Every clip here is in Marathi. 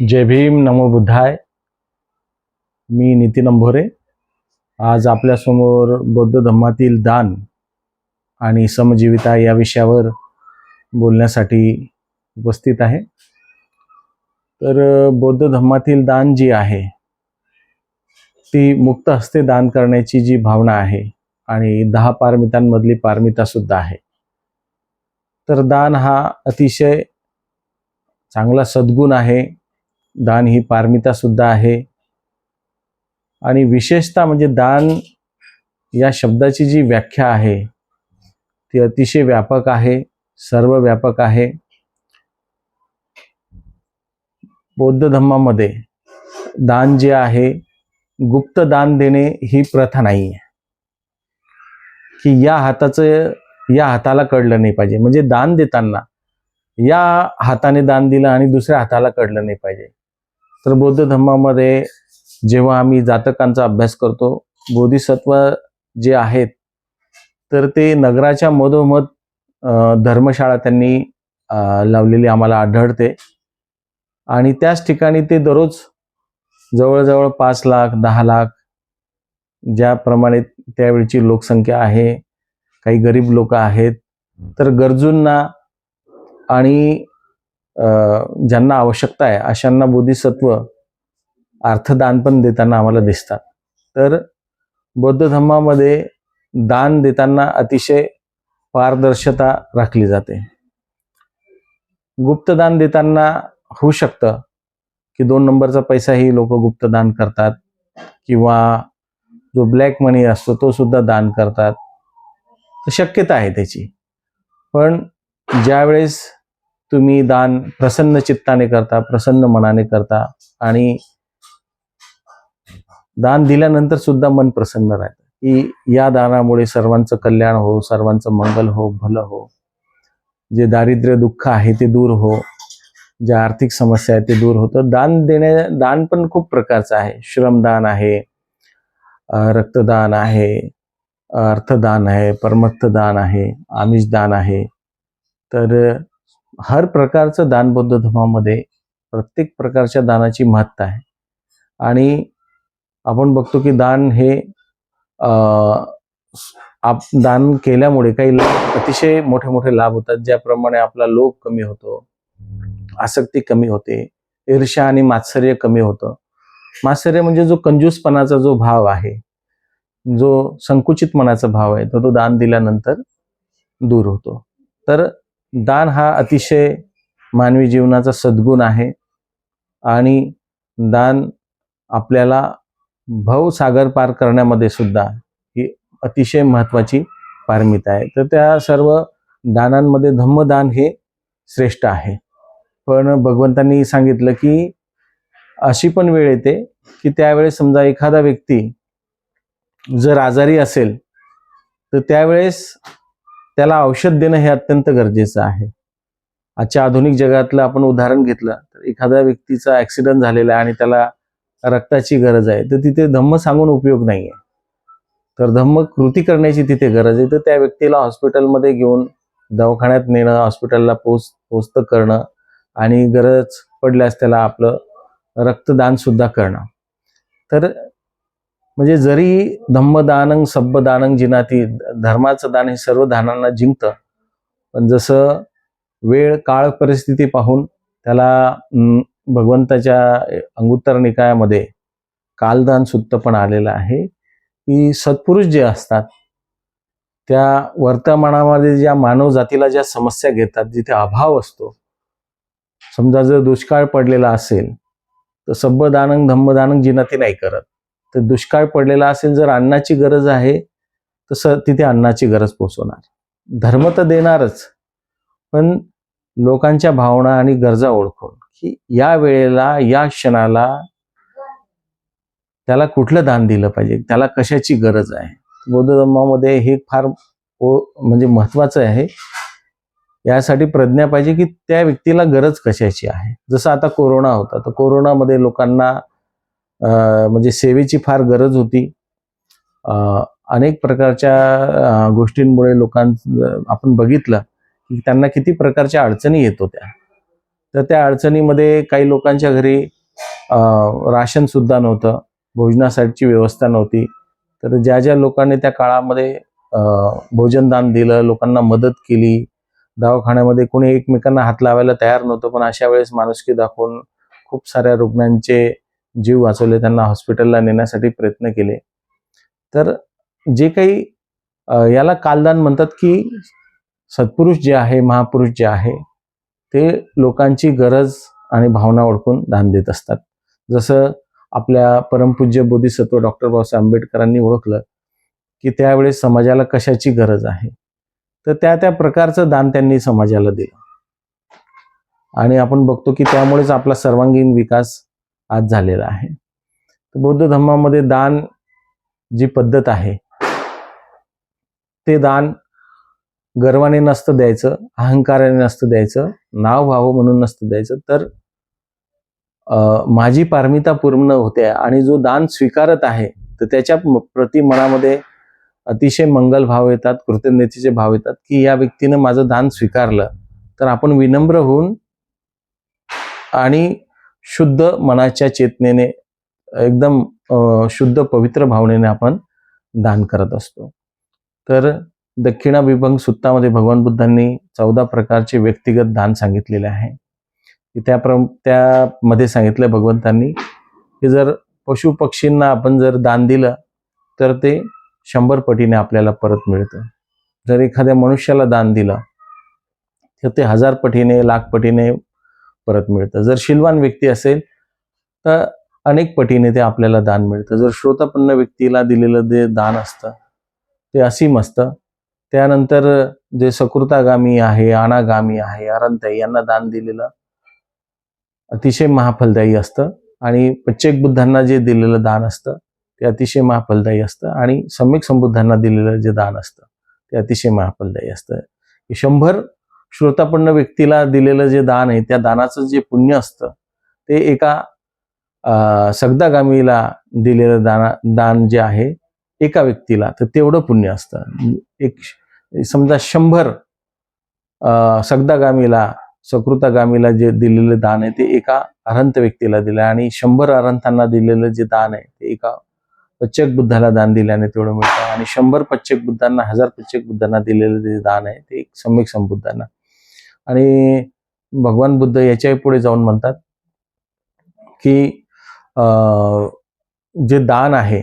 जय भीम नमो बुद्धाय. मी नितीन अंभोरे. आज आपल्यासमोर बौद्ध धर्मातील दान आणि समजीविता या विषयावर बोलण्यासाठी उपस्थित आहे. तर बौद्ध धर्मातील दान जी आहे ती मुक्त हस्ते दान करण्याची जी भावना आहे आणि दहा पारमितांमधली पारमिता सुद्धा आहे. तर दान हा अतिशय चांगला सद्गुण आहे. दान ही पारमितासुद्धा आहे. आणि विशेषतः म्हणजे दान या शब्दाची जी व्याख्या आहे ती अतिशय व्यापक आहे सर्व व्यापक आहे. बौद्ध धर्मामध्ये दान जे आहे गुप्त दान देणे ही प्रथा नाही आहे की या हाताचं या हाताला कळलं नाही पाहिजे. म्हणजे दान देताना या हाताने दान दिलं आणि दुसऱ्या हाताला कळलं नाही पाहिजे. तर बौद्ध धर्मामध्ये जेव्हा आम्ही जातकांचा अभ्यास करतो बोधिसत्व जे आहेत तर ते नगराच्या मधोमध धर्मशाळा त्यांनी लावलेली आम्हाला आढळते. आणि त्याच ठिकाणी ते दररोज जवळजवळ पाच लाख दहा लाख ज्याप्रमाणे त्यावेळची लोकसंख्या आहे काही गरीब लोक आहेत तर गरजूंना आणि ज्यांना आवश्यकता आहे अशांना बोधिसत्व अर्थदान पण देताना आम्हाला दिसतात. तर बौद्ध धर्मामध्ये दान देताना अतिशय पारदर्शता राखली जाते. गुप्तदान देताना होऊ शकतं की दोन नंबरचा पैसाही लोक गुप्तदान करतात किंवा जो ब्लॅक मनी असतो तो सुद्धा दान करतात. तर शक्यता आहे त्याची. पण ज्यावेळेस तुम्ही दान प्रसन्न चित्ताने करता प्रसन्न मनाने करता आणि दान दिल्यानंतर सुद्धा मन प्रसन्न राहतं. की या दानामुळे सर्वांचं कल्याण हो सर्वांचं मंगल हो भलं हो. जे दारिद्र्य दुःख आहे ते दूर हो. ज्या आर्थिक समस्या आहे ते दूर होतं. दान देण्या दान पण खूप प्रकारचं आहे. श्रमदान आहे रक्तदान आहे अर्थदान आहे परमर्थदान आहे आमिष दान आहे. तर हर प्रकारचं दान बौद्ध धर्मामध्ये प्रत्येक प्रकारच्या दानाची महत्ता आहे. आणि आपण बघतो की दान हे आप दान केल्यामुळे काही अतिशय मोठे मोठे लाभ होतात ज्याप्रमाणे आपला लोभ कमी होतो आसक्ती कमी होते ईर्ष्या आणि मात्सर्य कमी होतं. मात्सर्य म्हणजे जो कंजूसपणाचा जो भाव आहे जो संकुचित मनाचा भाव आहे तो तो दान दिल्यानंतर दूर होतो. तर दान हा अतिशय मानवी जीवनाचा सद्गुण आहे. आणि दान आपल्याला भवसागर पार करण्यामध्ये सुद्धा ही अतिशय महत्त्वाची पारमिता आहे. तर त्या सर्व दानांमध्ये धम्मदान हे श्रेष्ठ आहे. पण भगवंतांनी सांगितलं की अशी पण वेळ येते की त्यावेळेस समजा एखादा व्यक्ती जर आजारी असेल तर त्यावेळेस त्याला औषध देणं हे अत्यंत गरजेचं आहे. आजच्या आधुनिक जगातलं आपण उदाहरण घेतलं तर एखाद्या व्यक्तीचा ॲक्सिडेंट झालेला आहे आणि त्याला रक्ताची गरज आहे तर तिथे धम्म सांगून उपयोग नाही आहे तर धम्म कृती करण्याची तिथे गरज आहे तर त्या व्यक्तीला हॉस्पिटलमध्ये घेऊन दवाखान्यात नेणं हॉस्पिटलला पोच पोचतं करणं आणि गरज पडल्यास त्याला आपलं रक्तदान सुद्धा करणं. तर म्हणजे जरी धम्मदानंग सब्बदानंग जिनाती धर्माचं दान हे सर्व दानांना जिंकतं पण जसं वेळ काळ परिस्थिती पाहून त्याला भगवंताच्या अंगुत्तर निकायामध्ये कालदान सुद्धा पण आलेलं आहे की सत्पुरुष जे असतात त्या वर्तमानामध्ये ज्या मानव जातीला ज्या समस्या घेतात जिथे अभाव असतो समजा जर दुष्काळ पडलेला असेल तर सब्बदानंग धम्मदानंग जिनाती नाही करत. तर दुष्काळ पडलेला असेल जर अन्नाची गरज आहे तर स तिथे अन्नाची गरज पोचवणार. धर्म तर देणारच पण लोकांच्या भावना आणि गरजा ओळखून की या वेळेला या क्षणाला त्याला कुठलं दान दिलं पाहिजे त्याला कशाची गरज आहे? बौद्ध धर्मामध्ये हे फार ओ- म्हणजे महत्वाचं आहे. यासाठी प्रज्ञा पाहिजे की त्या व्यक्तीला गरज कशाची आहे? जसं आता कोरोना होता तर कोरोनामध्ये लोकांना म्हणजे सेवेची फार गरज होती. अनेक प्रकारच्या गोष्टींमुळे लोकां आपण बघितलं की त्यांना किती प्रकारच्या अडचणी येत होत्या. तर त्या अडचणीमध्ये काही लोकांच्या घरी राशन सुद्धा नव्हतं भोजनासाठीची व्यवस्था नव्हती. तर ज्या ज्या लोकांनी त्या काळामध्ये भोजनदान दिलं लोकांना मदत केली दवाखान्यामध्ये कोणी एकमेकांना हात लावायला तयार नव्हतं पण अशा वेळेस माणुसकी दाखवून खूप साऱ्या रुग्णांचे जीव वाचवले त्यांना हॉस्पिटलला नेण्यासाठी प्रयत्न केले. तर जे काही याला कालदान म्हणतात की सत्पुरुष जे आहे महापुरुष जे आहे ते लोकांची गरज आणि भावना ओळखून दान देत असतात. जसं आपल्या परमपूज्य बोधिसत्व डॉक्टर बाबासाहेब आंबेडकरांनी ओळखलं की त्यावेळेस समाजाला कशाची गरज आहे? तर त्या त्या प्रकारचं दान त्यांनी समाजाला दिलं. आणि आपण बघतो की त्यामुळेच आपला सर्वांगीण विकास आज झालेला आहे. बौद्ध धर्मामध्ये दान जी पद्धत आहे ते दान गर्वाने नसतं द्यायचं अहंकाराने नसतं द्यायचं नाव व्हावं म्हणून नसतं द्यायचं. तर माझी पारमिता पूर्ण होते आणि जो दान स्वीकारत आहे तर त्याच्या प्रति मनामध्ये अतिशय मंगल भाव येतात कृतज्ञतेचे भाव येतात की या व्यक्तीनं माझं दान स्वीकारलं. तर आपण विनम्र होऊन आणि शुद्ध मनाच्या चेतनेने एकदम शुद्ध पवित्र भावनेने आपण दान करत असतो. तर दक्षिणा विभंग सुत्तामध्ये भगवान बुद्धांनी चौदा प्रकारचे व्यक्तिगत दान सांगितलेले आहे. त्याप्र त्या प्र त्यामध्ये सांगितलं भगवंतांनी की जर पशु पक्षींना आपण जर दान दिलं तर ते शंभर पटीने आपल्याला परत मिळतं. जर एखाद्या मनुष्याला दान दिलं तर ते हजार पटीने लाख पटीने परत मिळतं. जर शिलवान व्यक्ती असेल तर अनेक पटीने ते आपल्याला दान मिळतं. जर श्रोतापन्न व्यक्तीला दिलेलं जे दान असतं ते असीम असतं. त्यानंतर जे सकृतागामी आहे अनागामी आहे अरंताई यांना दान दिलेलं अतिशय महाफलदायी असतं. आणि प्रत्येक बुद्धांना जे दिलेलं दान असतं ते अतिशय महाफलदायी असतं. आणि सम्यक संबुद्धांना दिलेलं जे दान असतं ते अतिशय महाफलदायी असतं. शंभर श्रोतापन्न व्यक्तीला दिलेलं जे दान आहे त्या दानाचं जे पुण्य असतं ते एका सगदागामीला दिलेलं दाना दान जे आहे एका व्यक्तीला तर तेवढं पुण्य असतं. एक समजा शंभर सगदागामीला सकृतागामीला जे दिलेलं दान आहे ते एका अरंत व्यक्तीला दिलं आणि शंभर अरंतांना दिलेलं जे दान आहे ते एका पच्चक बुद्धाला दान दिल्याने तेवढं मिळतं आणि शंभर पच्चक बुद्धांना हजार पच्चक बुद्धांना दिलेलं जे दान आहे ते एक सम्यक संबुद्धांना आणि भगवान बुद्ध याच्याही पुढे जाऊन म्हणतात की जे दान आहे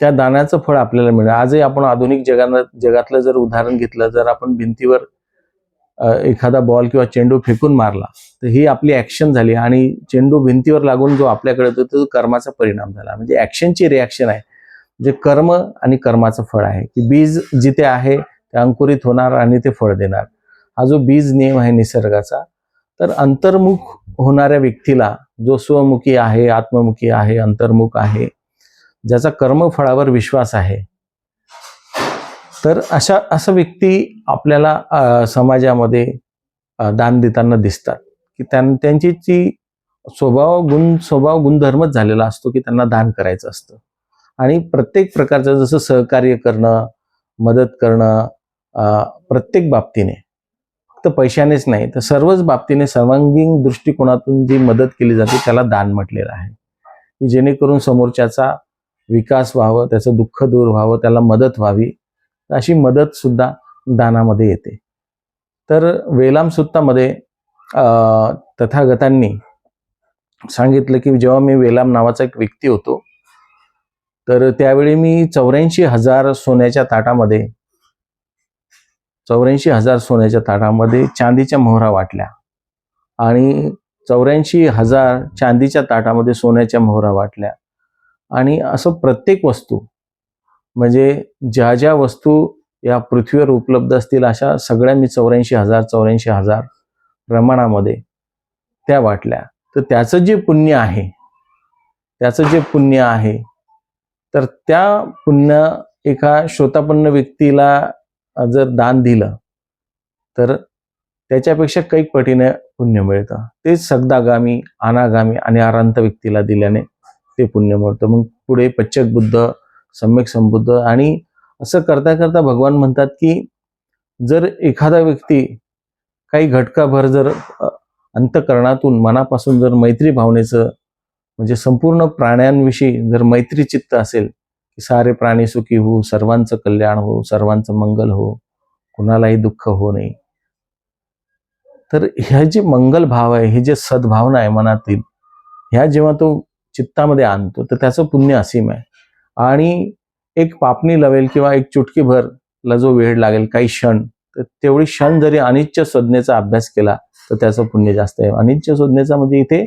त्या दानाचं फळ आपल्याला मिळेल आजही आपण आधुनिक जगानं जगातलं जर उदाहरण घेतलं जर आपण भिंतीवर एखादा बॉल किंवा चेंडू फेकून मारला तर ही आपली ऍक्शन झाली आणि चेंडू भिंतीवर लागून जो आपल्याकडे तो कर्माचा परिणाम झाला. म्हणजे ऍक्शनची रिॲक्शन आहे. म्हणजे कर्म आणि कर्माचं फळ आहे. की बीज जिथे आहे ते अंकुरित होणार आणि ते फळ देणार. हा जो बीज नियम आहे निसर्गाचा तर अंतर्मुख होणाऱ्या व्यक्तीला जो स्वमुखी आहे आत्ममुखी आहे अंतर्मुख आहे ज्याचा कर्मफळावर विश्वास आहे तर अशा असं व्यक्ती आपल्याला समाजामध्ये दान देताना दिसतात. की त्यां त्यांची जी स्वभाव गुण स्वभाव गुणधर्मच झालेला असतो की त्यांना दान करायचं असतं. आणि प्रत्येक प्रकारचं जसं सहकार्य करणं मदत करणं प्रत्येक बाबतीने फक्त पैशानेच नाही तर सर्वच बाबतीने सर्वांगीण दृष्टिकोनातून जी मदत केली जाते त्याला दान म्हटलेलं आहे. की जेणेकरून समोरच्याचा विकास व्हावं त्याचं दुःख दूर व्हावं त्याला मदत व्हावी अशी मदत सुद्धा दानामध्ये येते. तर वेलाम सुत्तामध्ये तथागतांनी सांगितलं की जेव्हा मी वेलाम नावाचा एक व्यक्ती होतो तर त्यावेळी मी चौऱ्याऐंशी हजार सोन्याच्या ताटामध्ये चौऱ्याऐंशी हजार सोन्याच्या ताटामध्ये चांदीच्या मोहरा वाटल्या. आणि चौऱ्याऐंशी हजार चांदीच्या ताटामध्ये सोन्याच्या मोहरा वाटल्या. आणि असं प्रत्येक वस्तू म्हणजे ज्या ज्या वस्तू या पृथ्वीवर उपलब्ध असतील अशा सगळ्या मी चौऱ्याऐंशी हजार चौऱ्याऐंशी हजार प्रमाणामध्ये त्या वाटल्या. तर त्याचं जे पुण्य आहे त्याचं जे पुण्य आहे तर त्या पुण्य एका श्रोतापन्न व्यक्तीला जर दान दिलं तर त्याच्यापेक्षा कैक पटीने पुण्य मिळतं. तेच सगदागामी अनागामी आणि आरांत व्यक्तीला दिल्याने ते पुण्य मिळतं. मग पुढे पच्चक बुद्ध सम्यक संबुद्ध आणि असं करता करता भगवान म्हणतात की जर एखादा व्यक्ती काही घटकाभर जर अंतकरणातून मनापासून जर मैत्री भावनेचं म्हणजे संपूर्ण प्राण्यांविषयी जर मैत्री चित्त असेल की सारे प्राणी सुखी हो सर्वांचं कल्याण हो सर्वांचं मंगल हो कुणालाही दुःख हो नये तर ह्या जे मंगल भाव आहे ही जे सद्भावना आहे मनातील ह्या जेव्हा तो चित्तामध्ये आणतो तर त्याचं पुण्य असीम आहे. आणि एक पापणी लवेल किंवा एक चुटकीभरला जो वेळ लागेल काही क्षण तर तेवढी क्षण जरी अनिच्य संज्ञेचा अभ्यास केला तर त्याचं पुण्य जास्त आहे. अनिच्य संज्ञेचा म्हणजे इथे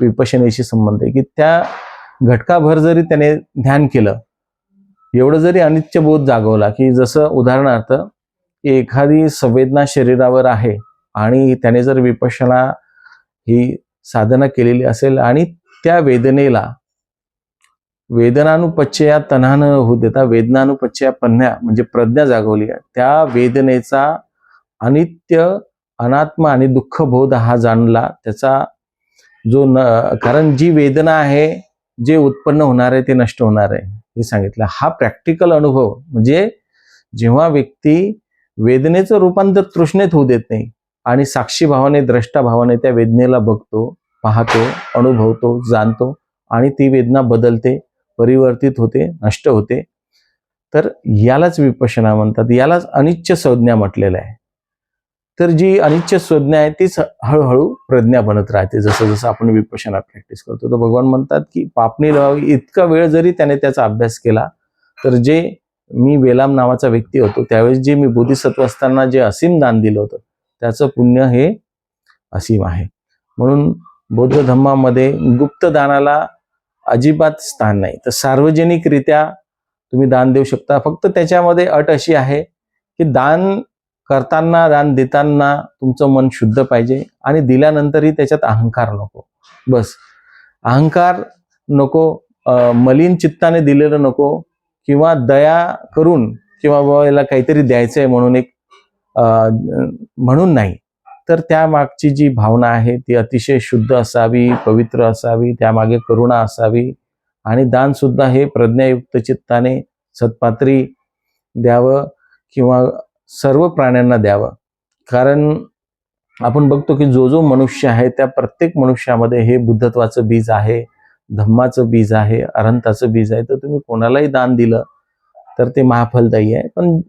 विपशनेशी संबंध आहे की त्या घटकाभर जरी त्याने ध्यान केलं एवढं जरी अनित्य बोध जागवला की जसं उदाहरणार्थ एखादी संवेदना शरीरावर आहे आणि त्याने जर विपशना ही साधना केलेली असेल आणि त्या वेदनेला वेदनानुपच्चया तन्हा न होऊ देता वेदनानुपच्चया पन्ह्या म्हणजे प्रज्ञा जागवली आहे त्या वेदनेचा अनित्य अनात्म आणि दुःख बोध हा जाणला त्याचा जो न कारण जी वेदना आहे जे उत्पन्न होणार आहे ते नष्ट होणार आहे. हे सांगितलं हा प्रॅक्टिकल अनुभव म्हणजे जेव्हा व्यक्ती वेदनेचं रूपांतर तृष्णेत होऊ देत नाही आणि साक्षी भावाने द्रष्टा भावाने त्या वेदनेला बघतो पाहतो अनुभवतो जाणतो आणि ती वेदना बदलते परिवर्तित होते नष्ट होते तर यालाच विपशना म्हणतात यालाच अनिच्छ संज्ञा म्हटलेलं आहे. तर जी अनिच्छ संज्ञा आहे तीच हळूहळू प्रज्ञा बनत राहते. जसं जसं आपण विपशना प्रॅक्टिस करतो तर भगवान म्हणतात की पापणी लावावी इतका वेळ जरी त्याने त्याचा अभ्यास केला तर जे मी वेलाम नावाचा व्यक्ती होतो त्यावेळेस जे मी बोधिसत्व असताना जे असीम दान दिलं होतं त्याचं पुण्य हे असीम आहे. म्हणून बौद्ध धम्मामध्ये गुप्त दानाला अजिबात स्थान नाही. तर सार्वजनिकरित्या तुम्ही दान देऊ शकता. फक्त त्याच्यामध्ये अट अशी आहे की दान करताना दान देताना तुमचं मन शुद्ध पाहिजे आणि दिल्यानंतरही त्याच्यात अहंकार नको. बस. अहंकार नको मलिन चित्ताने दिलेलं नको किंवा दया करून किंवा बाबा याला काहीतरी द्यायचं आहे म्हणून एक म्हणून नाही. तर त्यामागची जी भावना आहे ती अतिशय शुद्ध असावी पवित्र असावी त्यामागे करुणा असावी आणि दान सुद्धा हे प्रज्ञायुक्त चित्ताने सत्पात्री द्यावं किंवा सर्व प्राण्यांना द्यावं. कारण आपण बघतो की जो जो मनुष्य आहे त्या प्रत्येक मनुष्यामध्ये हे बुद्धत्वाचं बीज आहे धम्माचं बीज आहे अरंताचं बीज आहे. तर तुम्ही कोणालाही दान दिलं तर ते महाफलदायी आहे. पण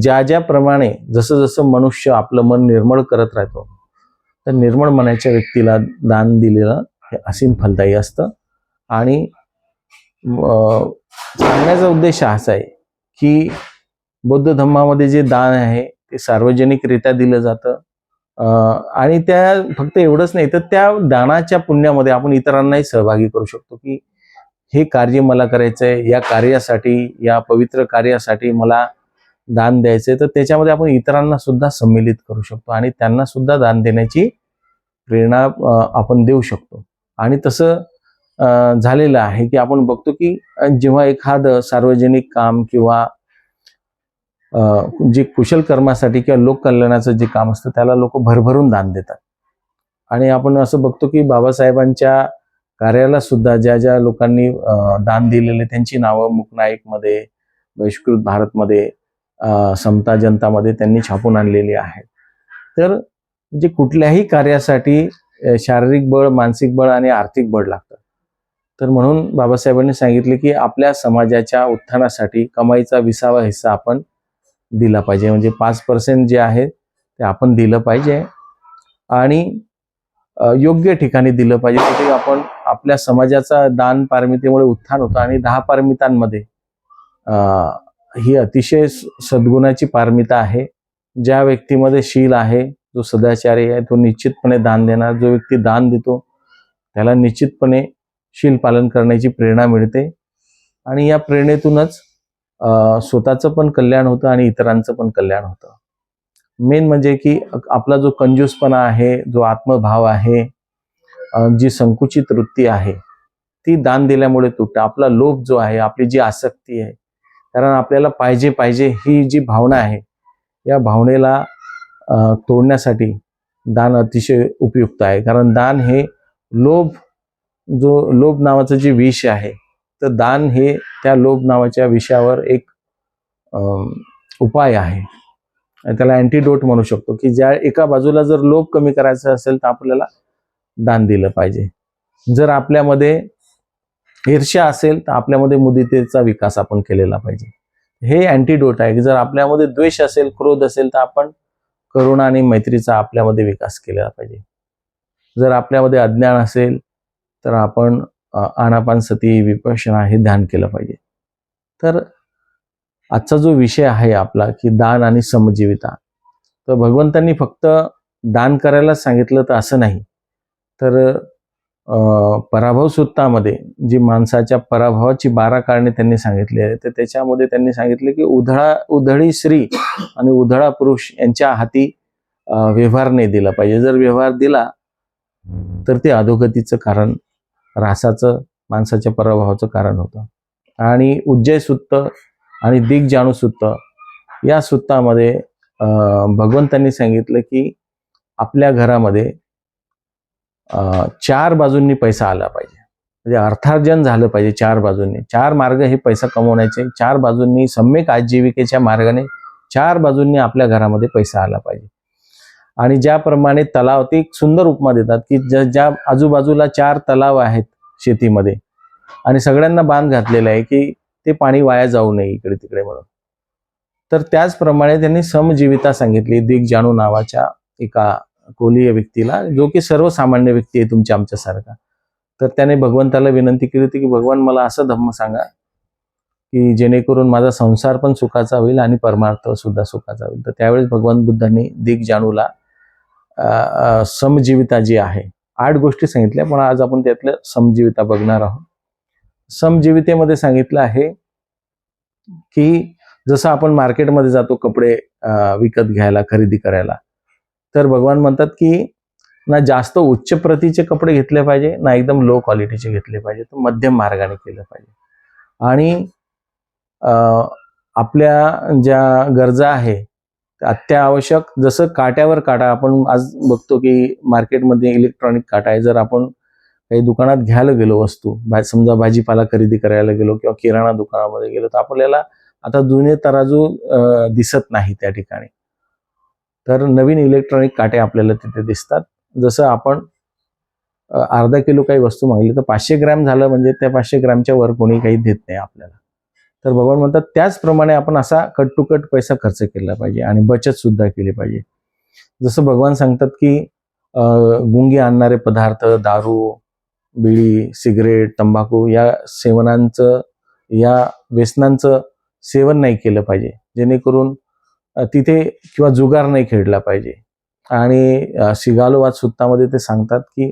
ज्या ज्याप्रमाणे जसं जसं मनुष्य आपलं मन निर्मळ करत राहतो तर निर्मळ मनाच्या व्यक्तीला दान दिलेलं हे असीम फलदायी असतं. आणि सांगण्याचा उद्देश असा आहे की बौद्ध धम्मामध्ये जे दान आहे ते सार्वजनिकरित्या दिलं जातं. आणि त्या फक्त एवढंच नाही तर त्या दानाच्या पुण्यामध्ये आपण इतरांनाही सहभागी करू शकतो की हे कार्य मला करायचंय या कार्यासाठी या पवित्र कार्यासाठी मला दान द्यायचंय. तर त्याच्यामध्ये आपण इतरांना सुद्धा सम्मिलित करू शकतो आणि त्यांना सुद्धा दान देण्याची प्रेरणा आपण देऊ शकतो. आणि तसं झालेलं आहे की आपण बघतो की जेव्हा एखादं सार्वजनिक काम किंवा जे कुशल कर्मासाठी किंवा लोककल्याणाचं जे काम असतं त्याला लोक भरभरून दान देतात. आणि आपण असं बघतो की बाबासाहेबांच्या कार्याला सुद्धा ज्या ज्या लोकांनी दान दिलेले त्यांची नावं मुकनाईकमध्ये बहिष्कृत भारतमध्ये समता जनतामध्ये त्यांनी छापून आणलेली आहेत. तर म्हणजे कुठल्याही कार्यासाठी शारीरिक बळ मानसिक बळ आणि आर्थिक बळ लागतं. तर म्हणून बाबासाहेबांनी सांगितले की आपल्या समाजाच्या उत्थानासाठी कमाईचा विसावा हिस्सा आपण दिला पाहिजे. म्हणजे पाच पर्सेंट जे आहे ते आपण दिलं पाहिजे. आणि योग्य ठिकाणी दिलं पाहिजे. तिथे आपण आपल्या समाजाचा दान पारमितेमुळे उत्थान होतं आणि दहा पारमितांमध्ये ही अतिशय सद्गुणाची पारमिता आहे. ज्या व्यक्तीमध्ये शील आहे जो सदाचारी आहे तो निश्चितपणे दान देणार. जो व्यक्ती दान देतो त्याला निश्चितपणे शील पालन करण्याची प्रेरणा मिळते. आणि या प्रेरणेतूनच स्वतःचं पण कल्याण होतं आणि इतरांचं पण कल्याण होतं. मेन म्हणजे की आपला जो कंजूसपणा आहे जो आत्मभाव आहे जी संकुचित वृत्ती आहे ती दान दिल्यामुळे तुटते. आपला लोभ जो आहे आपली जी आसक्ती आहे कारण आपल्याला पाहिजे पाहिजे ही जी भावना आहे या भावनेला तोडण्यासाठी दान अतिशय उपयुक्त आहे. कारण दान हे लोभ जो लोभ नावाचं जे विष आहे तर दान हे त्या लोभ नावाच्या विषयावर एक उपाय आहे. त्याला अँटीडोट म्हणू शकतो की ज्या एका बाजूला जर लोभ कमी करायचा असेल तर आपल्याला दान दिलं पाहिजे. जर आपल्यामध्ये ईर्ष्या असेल तर आपल्यामध्ये मुदितेचा विकास आपण केलेला पाहिजे. हे अँटीडोट आहे की जर आपल्यामध्ये द्वेष असेल क्रोध असेल तर आपण करुणा आणि मैत्रीचा आपल्यामध्ये विकास केलेला पाहिजे. जर आपल्यामध्ये अज्ञान असेल तर आपण आनापान सती विपशना हे ध्यान केलं पाहिजे. तर आजचा जो विषय आहे आपला की दान आणि समजीविता तर भगवंतांनी फक्त दान करायला सांगितलं तर असं नाही. तर पराभव सूत्रामध्ये जी माणसाच्या पराभवाची बारा कारणे त्यांनी सांगितली आहे तर त्याच्यामध्ये त्यांनी सांगितले की उधळा उधळी स्त्री आणि उधळा पुरुष यांच्या हाती व्यवहार नाही दिला पाहिजे. जर व्यवहार दिला तर ते अधोगतीचं कारण रासाचं माणसाच्या पराभवाचं कारण होतं. आणि उज्जय सुत्त आणि दिग्जाणू सुत्त या सुत्तामध्ये भगवंतांनी सांगितलं की आपल्या घरामध्ये चार बाजूंनी पैसा आला पाहिजे. म्हणजे अर्थार्जन झालं पाहिजे चार बाजूंनी. चार मार्ग हे पैसा कमवण्याचे चार बाजूंनी सम्यक आजीविकेच्या मार्गाने चार बाजूंनी आपल्या घरामध्ये पैसा आला पाहिजे. आणि ज्याप्रमाणे तलाव ते एक सुंदर उपमा देतात की ज्या ज्या आजूबाजूला चार तलाव आहेत शेतीमध्ये. आणि सगळ्यांना बांध घातलेला आहे की ते पाणी वाया जाऊ नये इकडे तिकडे म्हणून. तर त्याचप्रमाणे त्यांनी समजीविता सांगितली दिग जाणू नावाच्या एका कोलीय व्यक्तीला जो की सर्वसामान्य व्यक्ती आहे तुमच्या आमच्यासारखा. तर त्याने भगवंताला विनंती केली होती की भगवान मला असं धम्म सांगा की जेणेकरून माझा संसार पण सुखाचा होईल आणि परमार्थ सुद्धा सुखाचा होईल. तर त्यावेळेस भगवान बुद्धांनी दिग जाणूला समजीविता जी आहे. आठ गोष्टी सांगितल्या पण आज आपण त्यातल्या समजीविता बघणार आहोत. समजीवितेमध्ये सांगितलं आहे की जसं आपण मार्केटमध्ये जातो कपडे विकत घ्यायला खरेदी करायला तर भगवान म्हणतात की ना जास्त उच्च प्रतीचे कपडे घेतले पाहिजे ना एकदम लो क्वालिटीचे घेतले पाहिजे तर मध्यम मार्गाने केलं पाहिजे. आणि आपल्या ज्या गरजा आहे अत्यावश्यक जसं काट्यावर काटा आपण आज बघतो की मार्केटमध्ये इलेक्ट्रॉनिक काटा आहे. जर आपण काही दुकानात घ्यायला गेलो वस्तू भा समजा भाजीपाला खरेदी करायला गेलो किंवा किराणा दुकानामध्ये गेलो तर आपल्याला आता जुने तराजू दिसत नाही त्या ठिकाणी. तर नवीन इलेक्ट्रॉनिक काटे आपल्याला तिथे दिसतात. जसं आपण अर्धा किलो काही वस्तू मागली तर पाचशे ग्रॅम झालं म्हणजे त्या पाचशे ग्रॅमच्या वर कोणी काही देत नाही आपल्याला. तर भगवान म्हणतात त्याचप्रमाणे आपण असा कट टू कट पैसा खर्च केला पाहिजे आणि बचत सुद्धा केली पाहिजे. जसं भगवान सांगतात की गुंगी आणणारे पदार्थ दारू बिडी सिगरेट तंबाखू या सेवनांचं या व्यसनांचं सेवन नाही केलं पाहिजे. जेणेकरून तिथे किंवा जुगार नाही खेळला पाहिजे. आणि शिगालोवाद सुत्तामध्ये ते सांगतात की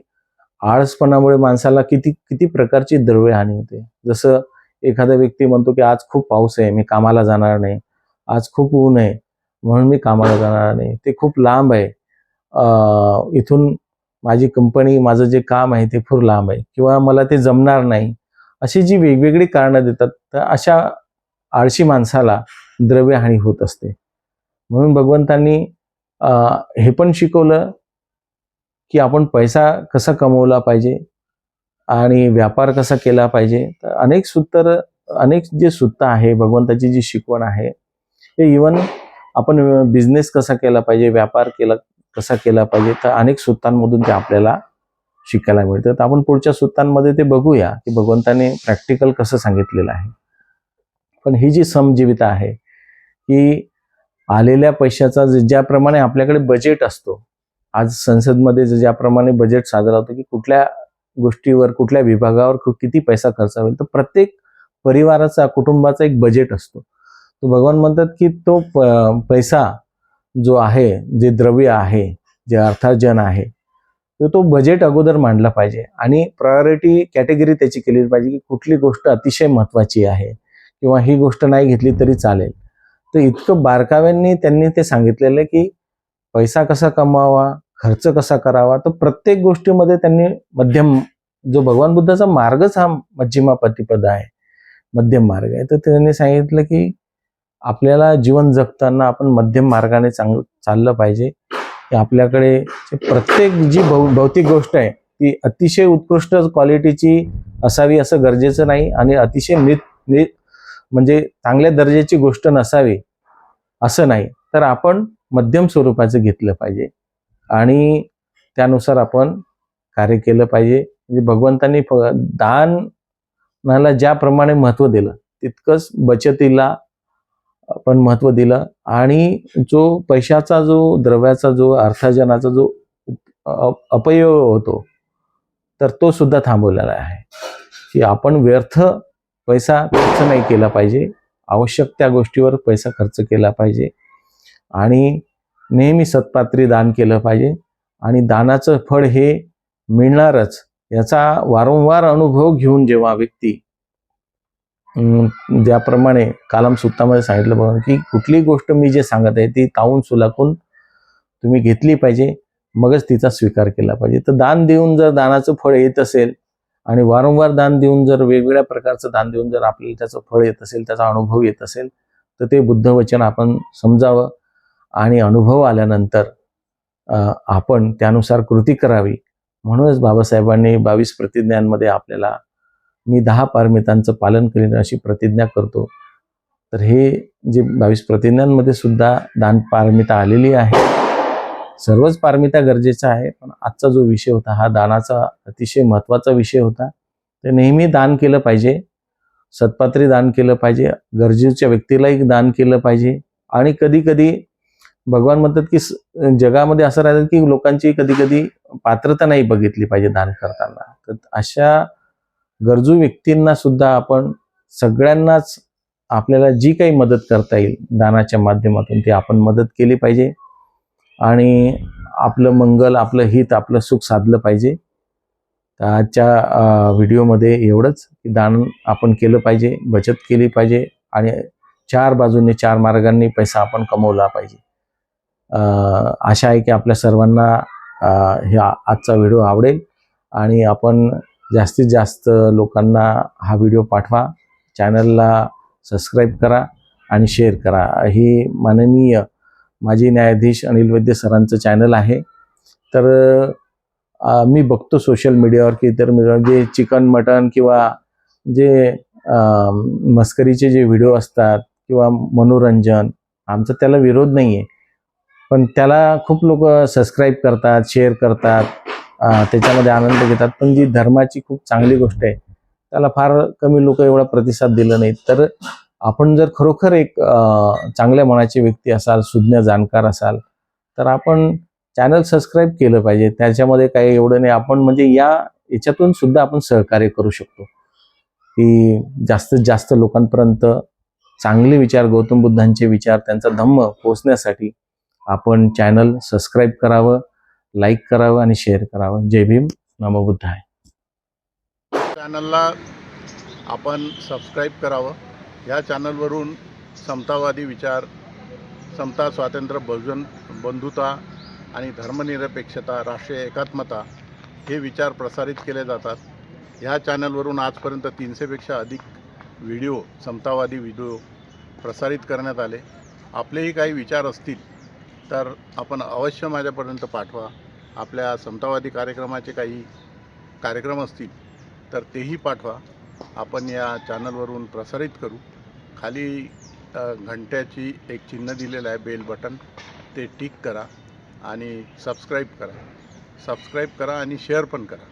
आळसपणामुळे माणसाला किती किती प्रकारची द्रव्यहानी होते. जसं एखादा व्यक्ती म्हणतो की आज खूप पाऊस आहे मी कामाला जाणार नाही. आज खूप ऊन आहे म्हणून मी कामाला जाणार नाही. ते खूप लांब आहे. इथून माझी कंपनी माझं जे काम आहे ते खूप लांब आहे. किंवा मला ते जमणार नाही. अशी जी वेगवेगळी कारणं देतात तर अशा आळशी माणसाला द्रव्यहानी होत असते. म्हणून भगवंतांनी हे पण शिकवलं की आपण पैसा कसा कमवला पाहिजे आणि व्यापार कसा केला पाहिजे? तर अनेक सूत्र अनेक जे सूत्र आहे भगवंताची जी शिकवण आहे ते इवन आपण बिझनेस कसा केला पाहिजे व्यापार केला कसा केला पाहिजे तर अनेक सूत्रांमधून ते आपल्याला शिकायला मिळतं. तर आपण पुढच्या सूत्रांमध्ये ते बघूया की भगवंताने प्रॅक्टिकल कसं सांगितलेलं आहे. पण ही जी समजीविता आहे की आलेल्या पैशाचा ज्याप्रमाणे आपल्याकडे बजेट असतो आज संसदमध्ये ज्याप्रमाणे बजेट साजरा होतो की कुठल्या गोष्टीवर कुठल्या विभागावर किती पैसा खर्च होईल तर प्रत्येक परिवाराचा कुटुंबाचा एक बजेट असतो. तो भगवान म्हणतात की तो प- पैसा जो आहे जे द्रव्य आहे जे अर्थार्जन आहे तर तो बजेट अगोदर मांडला पाहिजे. आणि प्रायोरिटी कॅटेगरी त्याची केली पाहिजे की कुठली गोष्ट अतिशय महत्वाची आहे किंवा ही गोष्ट नाही घेतली तरी चालेल. तर इतकं बारकाव्यांनी त्यांनी ते सांगितलेलं आहे की पैसा कसा कमावा खर्च कसा करावा? तर प्रत्येक गोष्टीमध्ये त्यांनी मध्यम जो भगवान बुद्धाचा मार्गच हा मज्जिमा प्रतिपदा आहे मध्यम मार्ग आहे. तर त्यांनी सांगितलं की आपल्याला जीवन जगताना आपण मध्यम मार्गाने चांग चाललं पाहिजे. की आपल्याकडे प्रत्येक जी भौ भौतिक गोष्ट आहे ती अतिशय उत्कृष्ट क्वालिटीची असावी असं गरजेचं नाही आणि अतिशय नित नित म्हणजे चांगल्या दर्जाची गोष्ट नसावी असं नाही. तर आपण मध्यम स्वरूपाचं घेतलं पाहिजे. आणि त्यानुसार आपण कार्य केलं पाहिजे. म्हणजे भगवंतांनी फ- दानाला ज्याप्रमाणे महत्त्व दिलं तितकंच बचतीला आपण महत्त्व दिलं. आणि जो पैशाचा जो द्रव्याचा जो अर्थार्जनाचा जो अपयोग होतो तर तो सुद्धा थांबवलेला आहे. की आपण व्यर्थ पैसा खर्च नाही केला पाहिजे. आवश्यक त्या गोष्टीवर पैसा खर्च केला पाहिजे. आणि नेहमी सत्पात्री दान केलं पाहिजे. आणि दानाचं फळ हे मिळणारच याचा वारंवार अनुभव घेऊन जेव्हा व्यक्ती ज्याप्रमाणे कालम सुत्तामध्ये सांगितलं बघा की कुठली गोष्ट मी जे सांगत आहे ती तावून सुलाकून तुम्ही घेतली पाहिजे मगच तिचा स्वीकार केला पाहिजे. तर दान देऊन जर दानाचं फळ येत असेल आणि वारंवार दान देऊन जर वेगवेगळ्या प्रकारचं दान देऊन जर आपल्याला त्याचं फळ येत असेल त्याचा अनुभव येत असेल तर ते बुद्ध वचन आपण समजावं. आणि अनुभव आल्यानंतर आपण त्यानुसार कृती करावी. म्हणूनच बाबासाहेबांनी बावीस प्रतिज्ञांमध्ये आपल्याला मी दहा पारमितांचं पालन करीन अशी प्रतिज्ञा करतो. तर हे जे बावीस प्रतिज्ञांमध्ये सुद्धा दान पारमिता आलेली आहे सर्वच पारमिता गरजेचं आहे पण आजचा जो विषय होता हा दानाचा अतिशय महत्त्वाचा विषय होता. ते नेहमी दान केलं पाहिजे सत्पात्री दान केलं पाहिजे गरजेच्या व्यक्तीलाही दान केलं पाहिजे आणि कधी कधी भगवान म्हणतात की स- जगामध्ये असं राहतं की लोकांची कधी कधी पात्रता नाही बघितली पाहिजे दान करताना. तर अशा गरजू व्यक्तींना सुद्धा आपण सगळ्यांनाच आपल्याला जी काही मदत करता येईल दानाच्या माध्यमातून ती आपण मदत केली पाहिजे. आणि आपलं मंगल आपलं हित आपलं सुख साधलं पाहिजे. तर आजच्या व्हिडिओमध्ये एवढंच की दान आपण केलं पाहिजे बचत केली पाहिजे आणि चार बाजूने चार मार्गांनी पैसा आपण कमवला पाहिजे. आशा आहे की आपल्या सर्वांना हे आजचा व्हिडिओ आवडेल. आणि आपण जास्तीत जास्त लोकांना हा व्हिडिओ पाठवा. चॅनलला सबस्क्राईब करा आणि शेअर करा. ही माननीय माजी न्यायाधीश अनिल वैद्य सरांचं चॅनल आहे. तर मी बघतो सोशल मीडियावर की इतर मीडियावर जे चिकन मटन किंवा जे मस्करीचे जे व्हिडिओ असतात किंवा मनोरंजन आमचा त्याला विरोध नाही आहे पण त्याला खूप लोक सबस्क्राईब करतात शेअर करतात त्याच्यामध्ये आनंद घेतात. पण जी धर्माची खूप चांगली गोष्ट आहे त्याला फार कमी लोक एवढा प्रतिसाद दिला नाही. तर आपण जर खरोखर एक चांगल्या मनाची व्यक्ती असाल सुज्ञ जाणकार असाल तर आपण चॅनल सबस्क्राईब केलं पाहिजे. त्याच्यामध्ये काही एवढं नाही. आपण म्हणजे या याच्यातून सुद्धा आपण सहकार्य करू शकतो. की जास्तीत जास्त लोकांपर्यंत चांगले विचार गौतम बुद्धांचे विचार त्यांचा धम्म पोहोचण्यासाठी आपण चॅनल सबस्क्राईब करावं लाईक करावं आणि शेअर करावं. जय भीम. नमबुद्ध आहे चॅनलला आपण सबस्क्राईब करावं. या चॅनलवरून समतावादी विचार समता स्वातंत्र्य बहुजन बंधुता आणि धर्मनिरपेक्षता राष्ट्रीय एकात्मता हे विचार प्रसारित केले जातात. ह्या चॅनलवरून आजपर्यंत तीनशेपेक्षा अधिक व्हिडिओ समतावादी व्हिडिओ प्रसारित करण्यात आले. आपलेही काही विचार असतील तर आपण अवश्य माझ्यापर्यंत पाठवा. आपल्या समतावादी कार्यक्रमाचे काही कार्यक्रम असतील तर तेही पाठवा. आपण या चॅनलवरून प्रसारित करू. खाली घंट्याची एक चिन्ह दिलेलं आहे बेल बटन. ते टिक करा आणि सबस्क्राईब करा. सबस्क्राईब करा आणि शेअर पण करा.